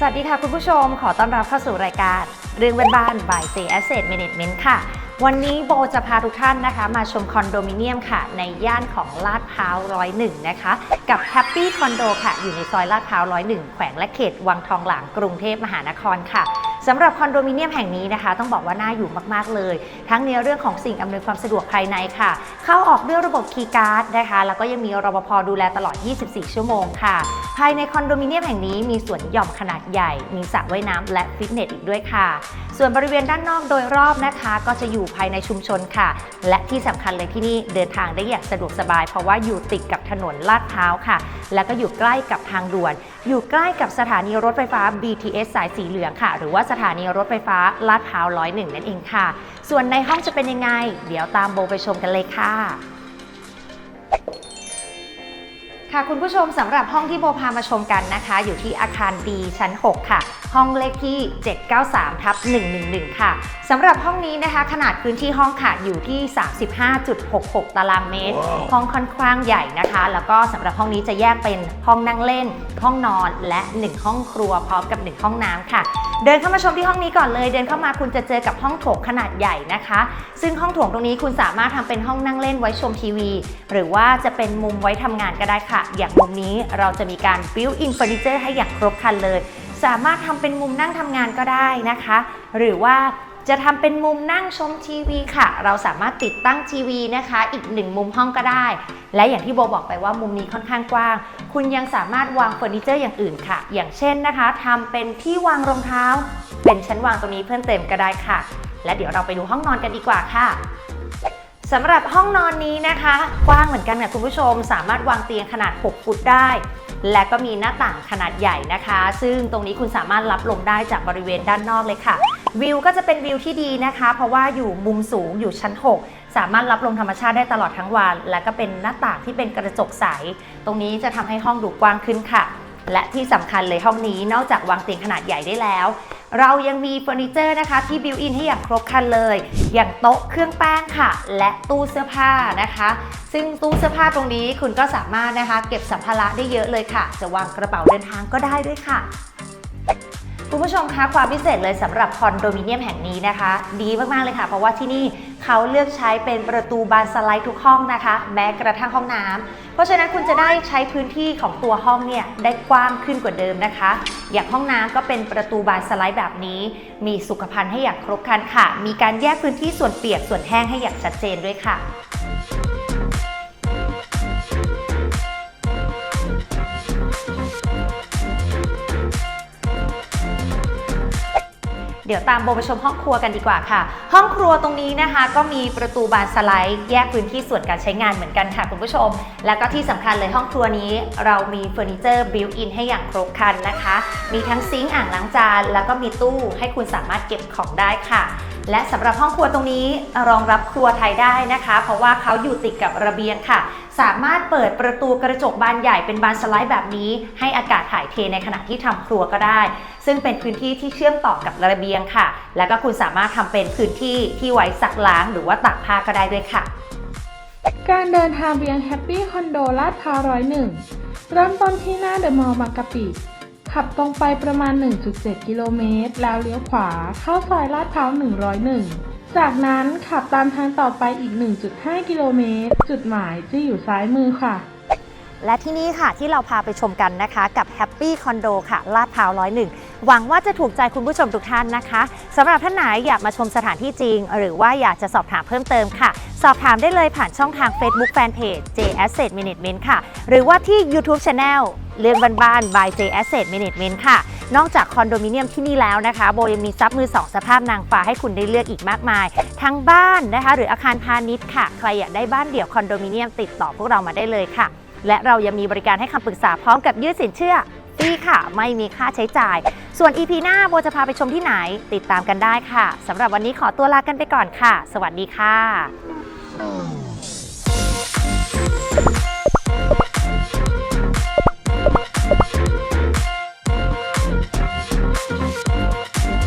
สวัสดีค่ะคุณผู้ชม ขอต้อนรับเข้าสู่รายการ เรื่องบ้านๆ by J Asset Management ค่ะ วันนี้โบจะพาทุกท่านนะคะ มาชมคอนโดมิเนียมค่ะ ในย่านของลาดพร้าวร้อยหนึ่งนะคะ กับแฮปปี้คอนโดค่ะ อยู่ในซอยลาดพร้าวร้อยหนึ่งแขวงและเขตวังทองหลางกรุงเทพมหานครค่ะ สำหรับคอนโดมิเนียมแห่งนี้นะคะ ต้องบอกว่าน่าอยู่มากๆเลย ทั้งในเรื่องของสิ่งอำนวยความสะดวกภายในค่ะ เข้าออกด้วยระบบคีย์การ์ดนะคะ แล้วก็ยังมีรปภดูแลตลอด 24 ชั่วโมงค่ะ ภายในคอนโดมิเนียมแห่งนี้มีสวนหย่อมขนาดใหญ่ มีสระว่ายน้ำและฟิตเนสอีกด้วยค่ะ ส่วนบริเวณด้านนอกโดยรอบนะคะ ก็จะอยู่ภายในชุมชนค่ะ และที่สำคัญเลยที่นี่เดินทางได้อย่างสะดวกสบาย เพราะว่าอยู่ติดกับถนนลาดพร้าวค่ะ แล้วก็อยู่ใกล้กับทางด่วน อยู่ใกล้กับสถานีรถไฟฟ้า BTS สายสีเหลืองค่ะ หรือว่าสถานีรถไฟฟ้าลาดพร้าวร้อยหนึ่งนั่นเองค่ะ ส่วนในห้องจะเป็นยังไง เดี๋ยวตามโบไปชมกันเลยค่ะ ค่ะคุณผู้ชมสำหรับห้องที่โบพามาชมกันนะคะ อยู่ที่อาคาร D ชั้น 6 ค่ะ ห้องเลขที่ 793ทับ111 ค่ะสำหรับห้องนี้นะคะ ขนาดพื้นที่ห้องค่ะอยู่ที่ 35.66 ตารางเมตร ห้องค่อนข้างใหญ่นะคะ แล้วก็สำหรับห้องนี้จะแยกเป็นห้องนั่งเล่น ห้องนอนและ 1 ห้องครัวพร้อมกับ 1 ห้องน้ำค่ะ เดินเข้ามาชมที่ห้องนี้ก่อนเลย เดินเข้ามาคุณจะเจอกับห้องโถงขนาดใหญ่นะคะ ซึ่งห้องโถงตรงนี้คุณสามารถทำเป็นห้องนั่งเล่นไว้ชมทีวี หรือว่าจะเป็นมุมไว้ทำงานก็ได้ค่ะอย่างมุมนี้เราจะมีการ built in furniture ให้อย่างครบครันเลย สามารถทำเป็นมุมนั่งทำงานก็ได้นะคะ หรือว่าจะทำเป็นมุมนั่งชมทีวีค่ะ เราสามารถติดตั้งทีวีนะคะ อีกหนึ่งมุมห้องก็ได้ และอย่างที่โบบอกไปว่ามุมนี้ค่อนข้างกว้าง คุณยังสามารถวางเฟอร์นิเจอร์อย่างอื่นค่ะ อย่างเช่นนะคะทำเป็นที่วางรองเท้า เป็นชั้นวางตรงนี้เพิ่มเติมก็ได้ค่ะ และเดี๋ยวเราไปดูห้องนอนกันดีกว่าค่ะ สำหรับห้องนอนนี้นะคะ กว้างเหมือนกันค่ะคุณผู้ชม สามารถวางเตียงขนาด 6 ฟุตได้ และก็มีหน้าต่างขนาดใหญ่นะคะ ซึ่งตรงนี้คุณสามารถรับลมได้จากบริเวณด้านนอกเลยค่ะ วิวก็จะเป็นวิวที่ดีนะคะ เพราะว่าอยู่มุมสูงอยู่ชั้น 6 สามารถรับลมธรรมชาติได้ตลอดทั้งวัน และก็เป็นหน้าต่างที่เป็นกระจกใส ตรงนี้จะทำให้ห้องดูกว้างขึ้นค่ะ และที่สำคัญเลยห้องนี้นอกจากวางเตียงขนาดใหญ่ได้แล้ว เรายังมีเฟอร์นิเจอร์นะคะที่บิวอินให้อย่างครบครันเลย อย่างโต๊ะเครื่องแป้งค่ะ และตู้เสื้อผ้านะคะ ซึ่งตู้เสื้อผ้าตรงนี้คุณก็สามารถนะคะ เก็บสัมภาระได้เยอะเลยค่ะ จะวางกระเป๋าเดินทางก็ได้ด้วยค่ะ คุณผู้ชมคะความพิเศษเลยสำหรับคอนโดมิเนียมแห่งนี้นะคะ ดีมากๆเลยค่ะ เพราะว่าที่นี่เขาเลือกใช้เป็นประตูบานสไลด์ทุกห้องนะคะ แม้กระทั่งห้องน้ำเพราะฉะนั้นคุณจะได้ใช้พื้นที่ของตัวห้องเนี่ยได้กว้างขึ้นกว่าเดิมนะคะ อย่างห้องน้ำก็เป็นประตูบานสไลด์แบบนี้ มีสุขภัณฑ์ให้อย่างครบครันค่ะ มีการแยกพื้นที่ส่วนเปียกส่วนแห้งให้อย่างชัดเจนด้วยค่ะ เดี๋ยวตามโบไปชมห้องครัวกันดีกว่าค่ะ ห้องครัวตรงนี้นะคะ ก็มีประตูบานสไลด์แยกพื้นที่ส่วนการใช้งานเหมือนกันค่ะคุณผู้ชม แล้วก็ที่สำคัญเลยห้องครัวนี้เรามีเฟอร์นิเจอร์บิวอินให้อย่างครบครันนะคะ มีทั้งซิงค์อ่างล้างจาน แล้วก็มีตู้ให้คุณสามารถเก็บของได้ค่ะ และสำหรับห้องครัวตรงนี้รองรับครัวไทยได้นะคะ เพราะว่าเขาอยู่ติดกับระเบียงค่ะ สามารถเปิดประตูกระจกบานใหญ่เป็นบานสไลด์แบบนี้ ให้อากาศถ่ายเทในขณะที่ทำครัวก็ได้ ซึ่งเป็นพื้นที่ที่เชื่อมต่อกับระเบียงค่ะ แล้วก็คุณสามารถทำเป็นพื้นที่ที่ไว้ซักล้างหรือว่าตากผ้าก็ได้ด้วยค่ะ การเดินทางไปยังแฮปปี้คอนโดลาดพร้าวร้อยหนึ่งเริ่มต้นที่หน้าเดอะมอลล์บางกะปิ ขับตรงไปประมาณ 1.7 กิโลเมตร แล้วเลี้ยวขวา เข้าซอยลาดพร้าว 101 จากนั้นขับตามทางต่อไปอีก 1.5 กิโลเมตร จุดหมายจะอยู่ซ้ายมือค่ะ และที่นี่ค่ะที่เราพาไปชมกันนะคะกับ Happy Condo ค่ะลาดพร้าวร้อยหนึ่งหวังว่าจะถูกใจคุณผู้ชมทุกท่านนะคะสำหรับท่านไหนอยากมาชมสถานที่จริง หรือว่าอยากจะสอบถามเพิ่มเติมค่ะ สอบถามได้เลยผ่านช่องทาง Facebook Fanpage J Asset Management ค่ะ หรือว่าที่ YouTube Channel เรื่องบ้านๆ by J Asset Management ค่ะ นอกจากคอนโดมิเนียมที่นี่แล้วนะคะ โบยังมีซับมือสองสภาพนางฟ้าให้คุณได้เลือกอีกมากมาย ทั้งบ้านนะคะ หรืออาคารพาณิชย์ค่ะ ใครอยากได้บ้านเดี่ยวคอนโดมิเนียมติดต่อพวกเรามาได้เลยค่ะ และเรายังมีบริการให้คำปรึกษาพร้อมกับยืดสินเชื่อฟรีค่ะ ไม่มีค่าใช้จ่าย ส่วน EP หน้าโบจะพาไปชมที่ไหน ติดตามกันได้ค่ะสำหรับวันนี้ขอตัวลากันไปก่อนค่ะ สวัสดีค่ะ すごい!